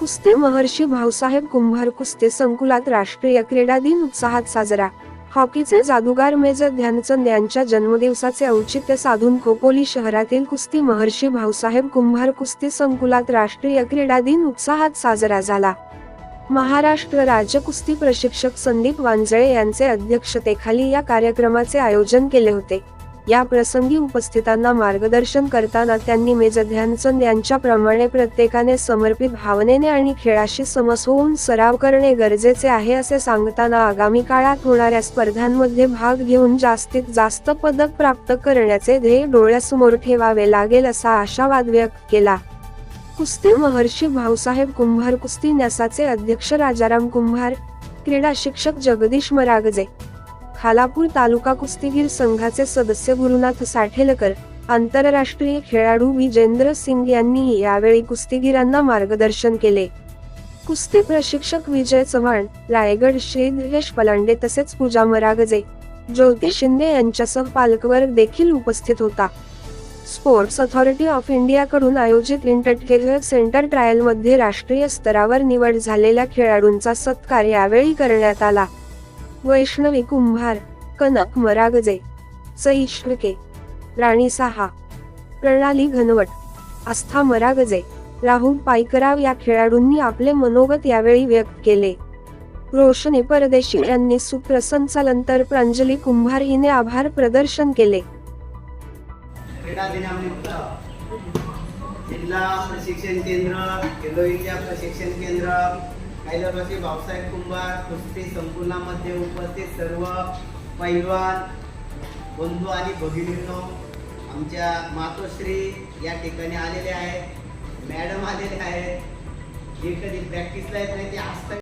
कुस्ती महर्षी भाऊसाहेब कुंभार कुस्ती संकुलात राष्ट्रीय क्रीडा दिन उत्साहात साजरा. हॉकीचे जादूगार मेजर ध्यानचंद यांच्या जन्मदिवसाचे औचित्य साधून खोपोली शहरातील कुस्ती महर्षी भाऊसाहेब कुंभार कुस्ती संकुलात राष्ट्रीय क्रीडा दिन उत्साहात साजरा झाला. महाराष्ट्र राज्य कुस्ती प्रशिक्षक संदीप वांजळे यांचे अध्यक्षतेखाली या कार्यक्रमाचे आयोजन केले होते. या प्रसंगी उपस्थितांना मार्गदर्शन करताना त्यांनी मेजर ध्यानचंद यांच्याप्रमाणे प्रत्येकाने समर्पित भावनेने आणि खेळाशी समस होऊन सराव करणे गरजेचे आहे असे सांगताना आगामी काळात होणाऱ्या स्पर्धांमध्ये भाग घेऊन जास्तीत जास्त पदक प्राप्त करण्याचे ध्येय डोळ्यासमोर ठेवावे लागेल असा आशावाद व्यक्त केला. कुस्ती महर्षी भाऊसाहेब कुंभार कुस्ती न्यासाचे अध्यक्ष राजाराम कुंभार क्रीडा शिक्षक जगदीश मरागजे खालापूर तालुका कुस्तीगीर संघाचे सदस्य गुरुनाथ साठेलकर आंतरराष्ट्रीय खेळाडू विजेंद्र सिंग यांनी यावेळी कुस्तीगीरांना मार्गदर्शन केले. कुस्ती प्रशिक्षक विजय चव्हाण रायगड श्री दिवेश पलांडे तसेच पूजा मरागजे ज्योती शिंदे यांच्यासह पालकवर देखील उपस्थित होता. स्पोर्ट्स अथॉरिटी ऑफ इंडियाकडून आयोजित इंटरटेनर सेंटर ट्रायलमध्ये राष्ट्रीय स्तरावर निवड झालेल्या खेळाडूंचा सत्कार यावेळी करण्यात आला. वैष्णवी कुंभार कनक मरागजे सई राणी साहा प्रणाली घनवट आस्था मरागजे राहुल पायकराव या खेळाडूंनी आपले मनोगत यावेळी व्यक्त केले. रोशनी परदेशी यांनी सूत्रसंचालन तर प्रांजली कुंभार हिने आभार प्रदर्शन केले. क्रीडा दिनानिमित्त जिल्हा प्रशिक्षण केंद्र खेलो इंडिया प्रशिक्षण केंद्र हैदराबादी भाऊसाहेब कुंभार कुस्ती संकुलामध्ये उपस्थित सर्व पैलवान बंधू आणि भगिनींनो आमच्या मातोश्री या ठिकाणी आलेले आहेत मॅडम आलेले आहेत. जे कधी प्रॅक्टिसला येत नाही ते आज